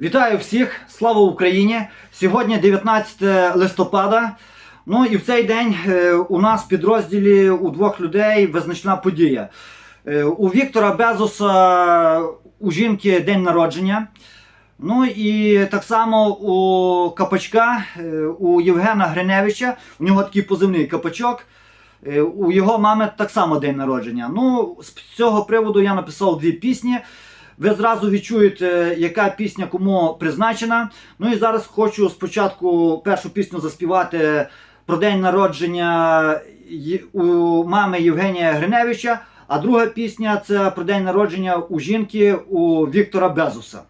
Вітаю всіх! Слава Україні! Сьогодні 19 листопада. Ну і в цей день е, у нас в підрозділі у двох людей визначна подія. Е, У Віктора Безуса у жінки день народження. Ну і так само у Капачка, е, у Євгена Гриневича, у нього такий позивний капачок. У його мами так само день народження. Ну, з цього приводу я написав дві пісні. Ви зразу відчуєте, яка пісня кому призначена. Ну і зараз хочу спочатку першу пісню заспівати про день народження у мами Євгенія Гриневича, а друга пісня це про день народження у жінки у Віктора Безуса.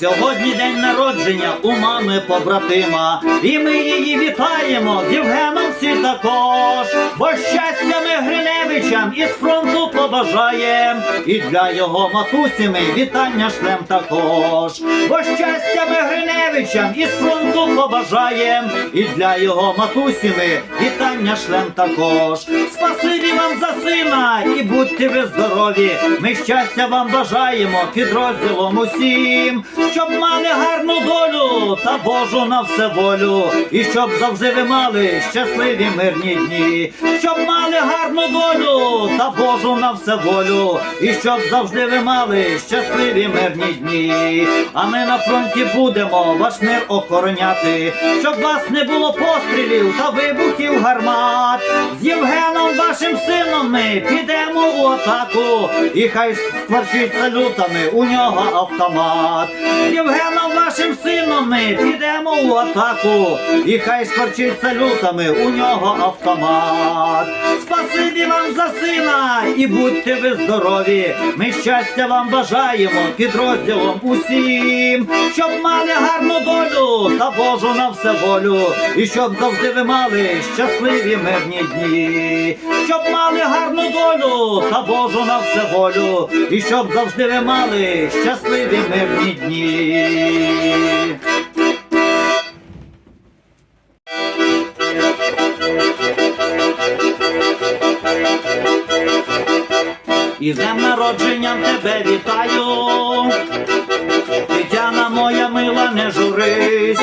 Сьогодні день народження у мами побратима, і ми її вітаємо з Євгеном всі також. Бо щастя ми Гриневичам із фронту побажаєм, і для його матусі ми вітання шлем також. Бо щастя ми Гриневичам із фронту побажаєм, і для його матусі ми вітання шлем також. Спасибі вам за сина і будьте ви здорові. Ми щастя вам бажаємо підрозділом усім, щоб мали гарну долю та Божу на все волю, і щоб завжди ви мали щасливі мирні дні, щоб мали гарну долю та Божу на все волю, і щоб завжди ви мали щасливі мирні дні. А ми на фронті будемо ваш мир охороняти, щоб вас не було пострілів та вибухів гармат. З Євгеном вашим сином ми підемо у атаку, і хай скворчить салютами у нього автомат. Євгеном вашим сином ми підемо у атаку, і хай скворчить салютами у нього автомат. Спасибі вам за сина і будьте ви здорові. Ми щастя вам бажаємо підрозділом усім, щоб мали гарну долю та Божу на все волю, і щоб завжди ви мали щасливі мирні дні, щоб мали гарну долю та Божу на все волю, і щоб завжди ви мали щасливі мирні дні. І з днем народженням тебе вітаю. Тетяна моя мила, не журись.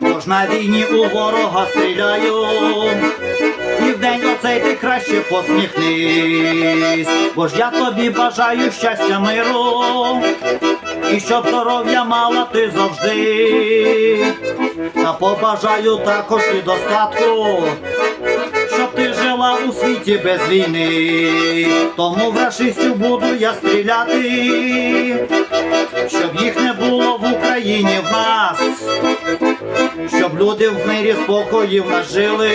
Бо ж на війні у ворога стріляю. І в день оцей ти краще посміхнись. Бо ж я тобі бажаю щастя миру. І щоб здоров'я мала ти завжди. Та побажаю також і достатку щоб ти жила у світі без війни. Тому в рашистів буду я стріляти, щоб їх не було в Україні в нас, щоб люди в мирі спокою в нас жили,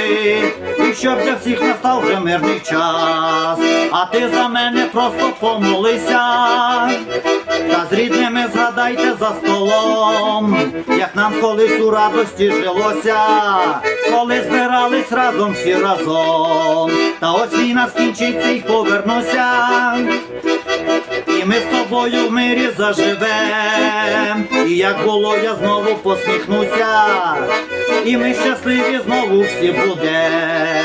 щоб для всіх настав вже мирний час. А ти за мене просто помолися. Та з рідними згадайте за столом, як нам колись у радості жилося, коли збирались разом всі разом. Та ось війна скінчиться й повернуся. І ми з тобою в мирі заживем. І як було, я знову посміхнуся. І ми щасливі знову всі будем.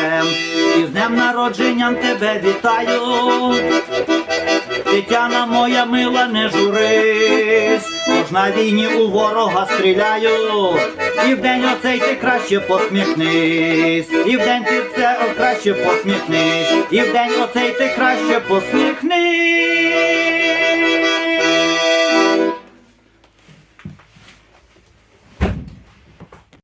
І з днем народженням тебе вітаю. Тетяна моя мила, не журись, Тож на війні у ворога стріляю, і в день оцей ти краще посміхнись, і в день ти це краще посміхнись, і в день оцей ти краще посміхнись.